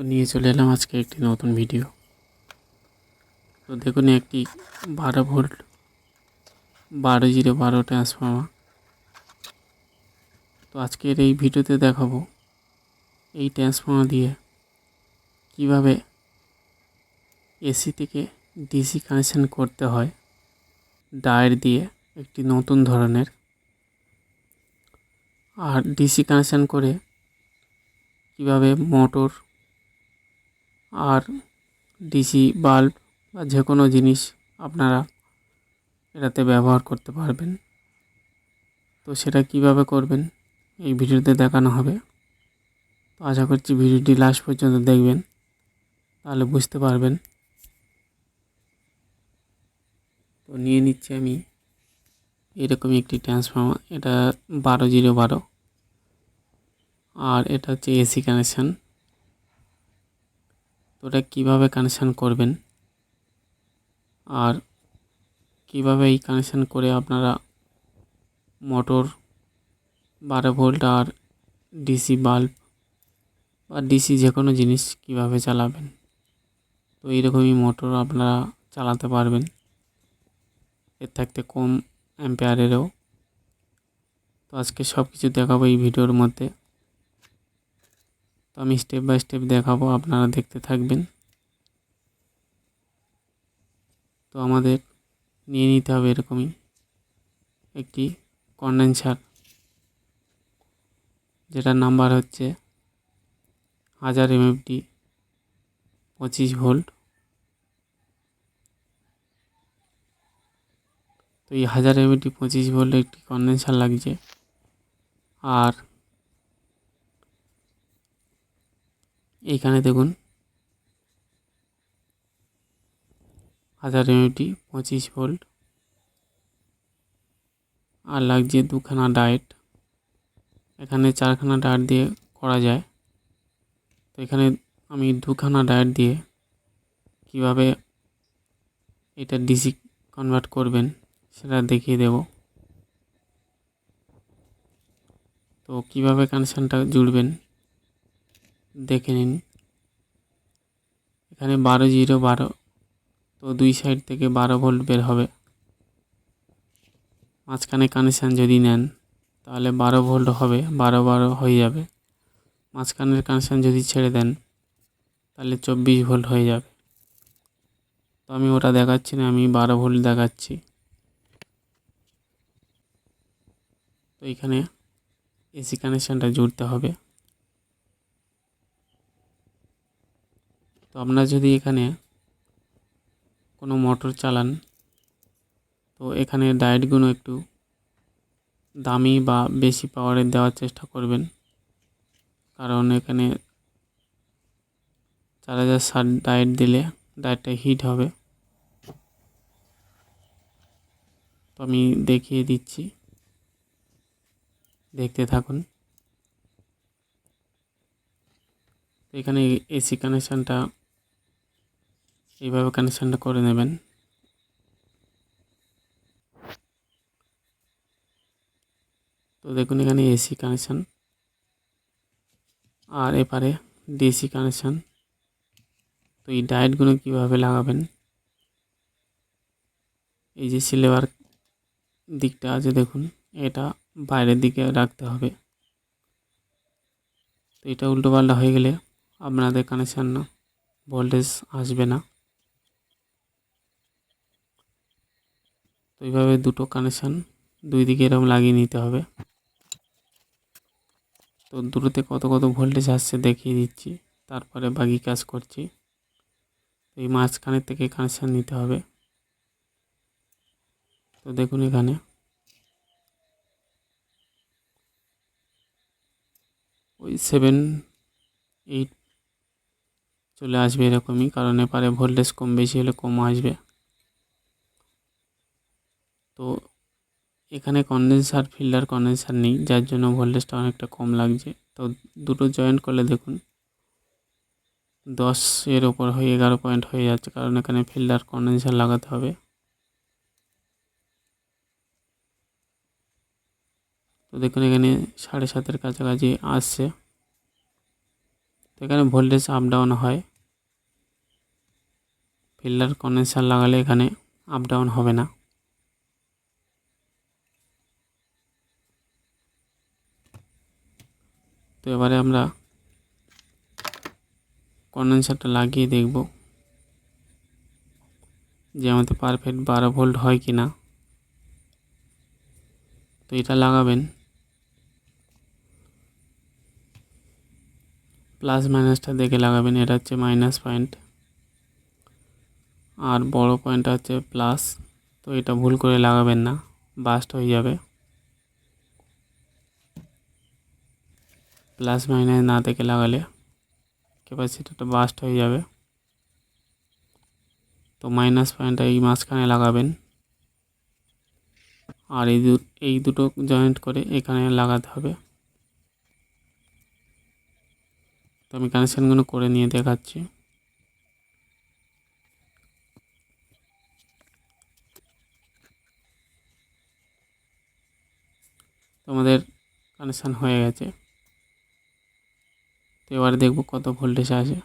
তো নিয়ে চলে এলাম আজকে একটি নতুন ভিডিও তো দেখুন, একটি বারো ভোল্ট বারো জিরো বারো ট্রান্সফর্মার তো আজকের এই ভিডিওতে দেখাবো, এই ট্রান্সফর্মার দিয়ে কীভাবে এসি থেকে ডিসি কানেকশন করতে হয় ডায়ের দিয়ে একটি নতুন ধরনের। আর ডিসি কানেকশন করে কীভাবে মোটর আর ডিসি, বাল্ব বা যে কোনো জিনিস আপনারা এটাতে ব্যবহার করতে পারবেন। তো সেটা কীভাবে করবেন এই ভিডিওতে দেখানো হবে। তো আশা করছি ভিডিওটি লাস্ট পর্যন্ত দেখবেন, তাহলে বুঝতে পারবেন। তো নিয়ে নিচ্ছি আমি এরকমই একটি ট্রান্সফর্মার এটা বারো জিরো বারো। আর এটা হচ্ছে এসি কানেকশান তো ওটা কীভাবে কানেকশান করবেন? আর কীভাবে এই কানেকশান করে আপনারা মোটর বারো ভোল্ট আর ডিসি বাল্ব বা ডিসি যে কোনো জিনিস কীভাবে চালাবেন? তো এইরকমই মোটর আপনারা চালাতে পারবেন। এর থাকতে কম অ্যাম্পেয়ারেরও তো আজকে সব কিছু দেখাবো এই ভিডিওর মধ্যে। তো আমি স্টেপ বাই স্টেপ দেখাবো, আপনারা দেখতে থাকবেন। তো আমাদের নিয়ে নিতে হবে এরকমই একটি কন্ডেন্সার যেটার নাম্বার হচ্ছে হাজার এমএফডি পঁচিশ ভোল্ট তো এই হাজার এমএফডি পঁচিশ ভোল্ট একটি কন্ডেন্সার লাগছে। আর এইখানে দেখুন। হাজার এমএটি পঁচিশ ভোল্ট আর লাগছে দুখানা ডায়েট এখানে চারখানা ডায়েট দিয়ে করা যায়। তো এখানে আমি দুখানা ডায়েট দিয়ে কীভাবে এটা ডিসি কনভার্ট করবেন সেটা দেখিয়ে দেব। তো কীভাবে কানেকশানটা জুড়বেন? দেখে নিন। এখানে বারো জিরো বারো। তো দুই সাইড থেকে বারো ভোল্ট বের হবে। মাঝখানে কানেকশান যদি নেন, তাহলে বারো ভোল্ট হবে, বারো বারো হয়ে যাবে। মাঝখানের কানেকশান যদি ছেড়ে দেন, তাহলে চব্বিশ ভোল্ট হয়ে যাবে। তো আমি ওটা দেখাচ্ছি না, আমি বারো ভোল্ট দেখাচ্ছি। তো এখানে এসি কানেকশানটা জুড়তে হবে। তো আপনারা যদি এখানে কোনো মোটর চালান, তো এখানে ডায়েটগুলো একটু দামি বা বেশি পাওয়ারের দেওয়ার চেষ্টা করবেন। কারণ এখানে চার হাজার ষাট ডায়েট দিলে ডায়েটটা হিট হবে। তো আমি দেখিয়ে দিচ্ছি। দেখতে থাকুন। তো এখানে এসি কানেকশানটা এইভাবে কানেকশানটা করে নেবেন। তো দেখুন এখানে এসি কানেকশান আর এপারে ডিসি কানেকশান তো এই ডায়েটগুলো কীভাবে লাগাবেন? এই যে সিলেবার দিকটা আছে দেখুন, এটা বাইরের দিকে রাখতে হবে। তো এটা উল্টোপাল্টা হয়ে গেলে আপনাদের কানেকশান ভোল্টেজ আসবে না। তো এইভাবে দুটো কানেকশান দুই দিকে এরকম লাগিয়ে নিতে হবে। তো দুটোতে কত কত ভোল্টেজ আসছে দেখিয়ে দিচ্ছি, তারপরে বাকি কাজ করছি। এই মাঝখানের থেকে কানেকশান নিতে হবে। তো দেখুন এখানে। ওই সেভেন এইট চলে আসবে এরকমই, কারণ এপারে ভোল্টেজ কম বেশি হলে কম আসবে। তো এখানে কন্ডেন্সার ফিল্টার কন্ডেন্সার নেই, যার জন্য ভোল্টেজটা অনেকটা কম লাগছে। তো দুটো জয়েন্ট করলে দেখুন দশের ওপর হয়ে, এগারো পয়েন্ট হয়ে যাচ্ছে, কারণ এখানে ফিল্টার কন্ডেন্সার লাগাতে হবে। তো দেখুন, এখানে সাড়ে সাতের কাছাকাছি আসছে। তো এখানে ভোল্টেজ আপ ডাউন হয়। ফিল্টার কন্ডেন্সার লাগালে এখানে আপ ডাউন হবে না। তো এবারে আমরা কন্ডেন্সারটা লাগিয়ে দেখব যে আমাদের পারফেক্ট বারো ভোল্ট হয় কি না তো এটা লাগাবেন। প্লাস মাইনাসটা দেখে লাগাবেন, এটা হচ্ছে মাইনাস পয়েন্ট আর বড় পয়েন্টটা হচ্ছে প্লাস তো এটা ভুল করে লাগাবেন না বাস্ট হয়ে যাবে। প্লাস মাইনাস না দেখে লাগালে ক্যাপাসিটারটা বাস্ট হয়ে যাবে। তো মাইনাস পয়েন্টটা এই মাঝখানে লাগাবেন। আর এই দু এই দুটো জয়েন্ট করে এখানে লাগাতে হবে। তো আমি কানেকশানগুলো করে নিয়ে দেখাচ্ছি। তোমাদের কানেকশান হয়ে গেছে। তো এবারে দেখব কত ভোল্টেজ আছে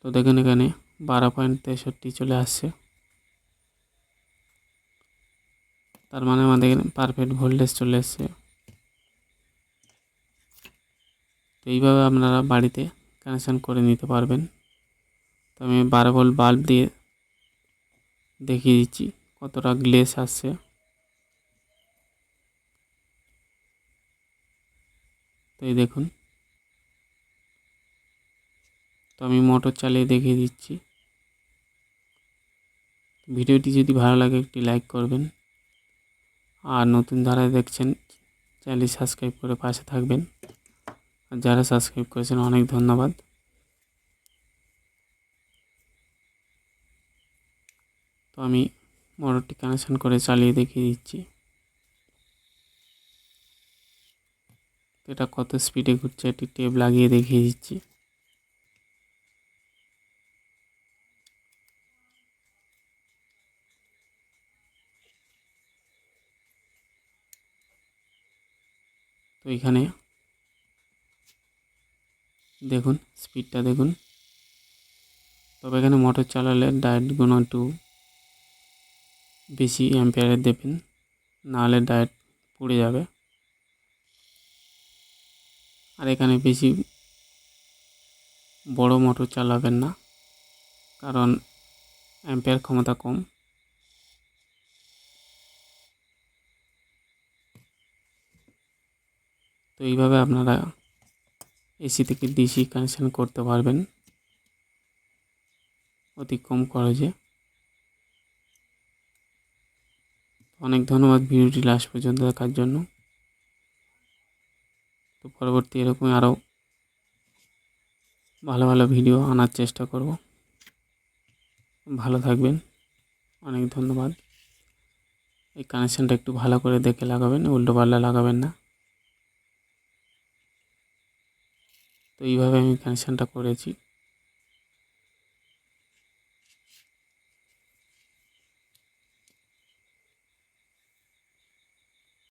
তো দেখুন এখানে বারো পয়েন্ট তেষট্টি চলে আসছে। তার মানে আমাদের এখানে পারফেক্ট ভোল্টেজ চলে এসছে। তো এইভাবে আপনারা বাড়িতে কানেকশান করে নিতে পারবেন। তো আমি বারো ভোল্ট বাল্ব দিয়ে দেখিয়ে দিচ্ছি কতটা গ্লেস আসছে। তো এই দেখুন। তো আমি মোটর চালিয়ে দেখিয়ে দিচ্ছি। ভিডিওটি যদি ভালো লাগে একটি লাইক করবেন। আর নতুন ধারায় দেখছেন, চ্যানেলটি সাবস্ক্রাইব করে পাশে থাকবেন। আর যারা সাবস্ক্রাইব করেছেন, অনেক ধন্যবাদ। তো আমি মোটরটি কানেকশান করে চালিয়ে দেখিয়ে দিচ্ছি। এটা কত স্পিডে ঘুরছে, একটি টেপ লাগিয়ে দেখিয়ে দিচ্ছি। তো এখানে দেখুন স্পিডটা দেখুন। তবে এখানে মোটর চালালে ডায়েটগুলো একটু বেশি অ্যাম্পিয়ারের দেবেন, নাহলে ডায়েট পুড়ে যাবে। আর এখানে বেশি বড় মোটর চালাবেন না, কারণ অ্যাম্পিয়ার ক্ষমতা কম। এইভাবে আপনারা এসি থেকে ডিসি কানেকশান করতে পারবেন। অতি কম খরচে। অনেক ধন্যবাদ ভিডিওটি লাস্ট পর্যন্ত দেখার জন্য। তো পরবর্তী এরকম আরও ভালো ভালো ভিডিও আনার চেষ্টা করব। ভালো থাকবেন। অনেক ধন্যবাদ। এই কানেকশানটা একটু ভালো করে দেখে লাগাবেন, উল্টো পাল্লা লাগাবেন না। তো এইভাবে আমি কানেকশানটা করেছি।